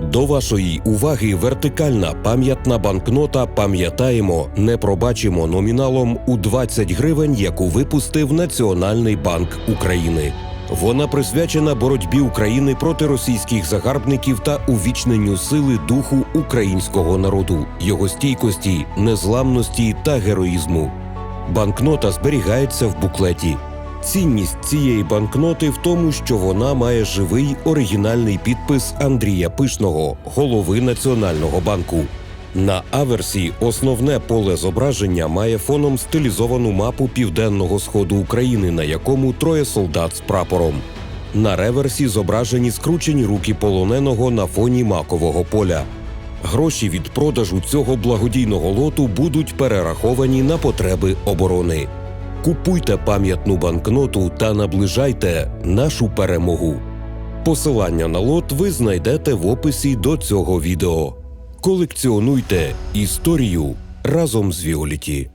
До вашої уваги вертикальна пам'ятна банкнота Пам'ятаємо, не пробачимо номіналом у 20 гривень, яку випустив Національний банк України. Вона присвячена боротьбі України проти російських загарбників та увічненню сили духу українського народу, його стійкості, незламності та героїзму. Банкнота зберігається в буклеті. Цінність цієї банкноти в тому, що вона має живий оригінальний підпис Андрія Пишного, голови Національного банку. На аверсі основне поле зображення має фоном стилізовану мапу південного сходу України, на якому троє солдат з прапором. На реверсі зображені скручені руки полоненого на фоні макового поля. Гроші від продажу цього благодійного лоту будуть перераховані на потреби оборони. Купуйте пам'ятну банкноту та наближайте нашу перемогу. Посилання на лот ви знайдете в описі до цього відео. Колекціонуйте історію разом з Віоліті.